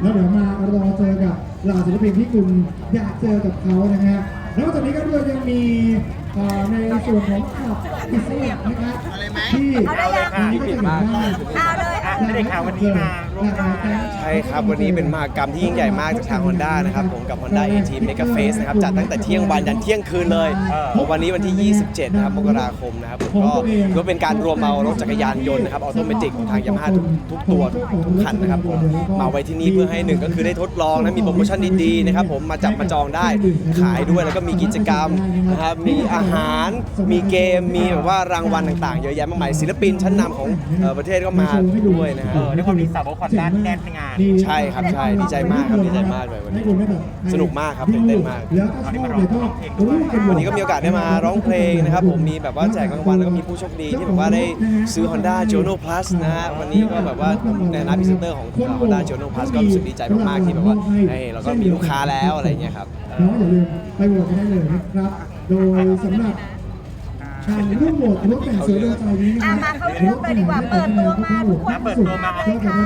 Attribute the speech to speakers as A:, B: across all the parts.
A: แล้วเดี๋ยวมารอเจอกับเหล่าศิลปินที่คุณอยากเจอกับเขานะฮะแล้วนอกจากนี้ก็เรายังมีเอ่อในส่วนของขับอิสระนะครับที่
B: เอาได้ยัง
A: วันนี้ก็จะเห็นว่า
B: เอาเลย
C: อะไม่ได้ข่าววันนี้มา ร่วมงาน
D: ใช่ครับ วันนี้เป็นมหากรรมที่ยิ่งใหญ่มากจากทาง Honda นะครับ ผมกับ Honda a t Mega Face นะครับจัดตั้งแต่เที่ยงวันยันเที่ยงคืนเลย
C: เออ
D: วันนี้วันที่ 27 นะครับมกราคมนะครับผมก็ก็เป็นการรวมเอารถจักรยานยนต์นะครับออโตเมติกของทางยามาฮ่าทุกทุกตัวทุกทุกคันนะครับผมมาไว้ที่นี่เพื่อให้หนึ่งก็คือได้ทดลองนะมีโปรโมชั่นดีๆนะครับผมมาจับมาจองได้ขายด้วยแล้วก็มีกิจกรรมนะครับมีอาหารมีเกมมีแบบว่ารางวัลต่างๆ เยอะแยะมากมายศิลปินชั้นนำของเอ่อประเทศก็มาด้วยนะฮะ
C: เออเรียกว่ามีสาวกคอนด้าแน่นในงาน
D: ใช่ครับใช่ดีใจมากครับดีใจมากเลยวันนี้สนุกมากครับตื่นเต้นมาก
A: แล้วก็ชอบเดี๋ยวก็ร่วมกัน
D: วันนี้ก็มีโอกาสได้มาร้องเพลงนะครับ ผมมีแบบว่าแจกรางวัลแล้วก็มีผู้โชคดีที่แบบว่าได้ซื้อ Honda Jono Plus นะฮะวันนี้ก็แบบว่าผมในฐานะพรีเซนเตอร์ของ Honda Jono Plus ก็รู้สึกดีใจมากๆที่แบบว่าเฮ้ยเราก็มีลูกค้าแล้วอะไรอย่างเงี้ยครับ
A: น้องอย่าลืมไปโหวตกันได้เลยนะครับโดยสำหรับ การร่วมโหวตรถแต่งสวยโดนใจนี้นะ
B: อะมาเข้าเรื่องเลยดีกว่าเปิดตัวมาทุกคน
C: เปิดตัวมา
B: ใช่ค่ะ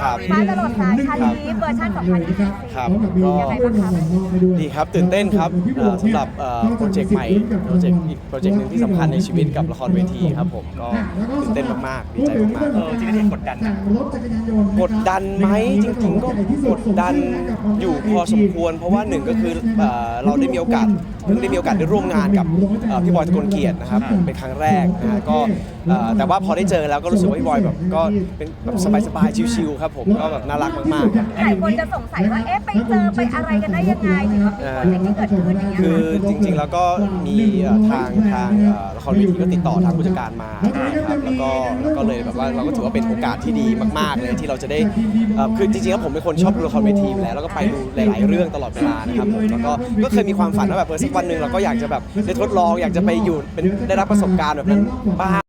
D: ครับ
B: ฟ้าจะหลดสายชาลีฟเวอร์ชัน
A: เลยนะครับ
D: ครับ
A: พร้อมกับมี
D: ก็
A: เพื่อนรางวัลมอบให้ด้วย
D: ดีครับตื่นเต้นครับเอ่อสำหรับเอ่อโปรเจกต์ใหม่โปรเจกต์อีกโปรเจกต์หนึ่งที่สำคัญในชีวิตกับละครเวทีครับผมก็ตื่นเต้นมากๆดีใจมาก
C: เออจริงๆกดดันนะ
A: รถจักรยานยนต์
D: ๆกดดันไหมจริง ๆ ก็กดดันอยู่พอสมควร เพราะว่าหนึ่งก็คือเอ่อเราได้มีโอกาส เพิ่งได้มีโอกาสได้ร่วมงานกับเอ่อพี่บอยตะกลเกียรตินะครับเป็นครั้งแรกนะฮะก็เอ่อแต่ว่าพอได้เจอแล้วก็รู้สึกว่าพี่บอยแบบก็เป็นแบบสบายๆชิลๆครับผมก็แบบน่ารักมากๆครับ
B: หลายคนจะสงสัยว่า เอ๊ะ ไปเจอไปอะไรกันได้ยังไงถึงมาเป็นโปรเจกต์ที่เกิดขึ้นอย่างเงี้ย
D: คือจริงๆแล้วก็มีเอ่อทางทางเอ่อละครเวทีก็ติดต่อทางผู้จัดการมานะครับแล้วก็แล้วก็เลยแบบว่าเราก็ถือว่าเป็นโอกาสที่ดีมาก ๆ เลยที่เราจะได้เอ่อคือจริงๆแล้วผมเป็นคนชอบดูละครเวทีอยู่แล้วแล้วก็ไปดูหลาย ๆ เรื่องตลอดเวลานะครับผมแล้วก็ก็เคยมีความฝันว่าแบบเออสักวันหนึ่งเราก็อยากจะแบบได้ทดลองอยากจะไปอยู่เป็นได้รับประสบการณ์แบบนั้นบ้าง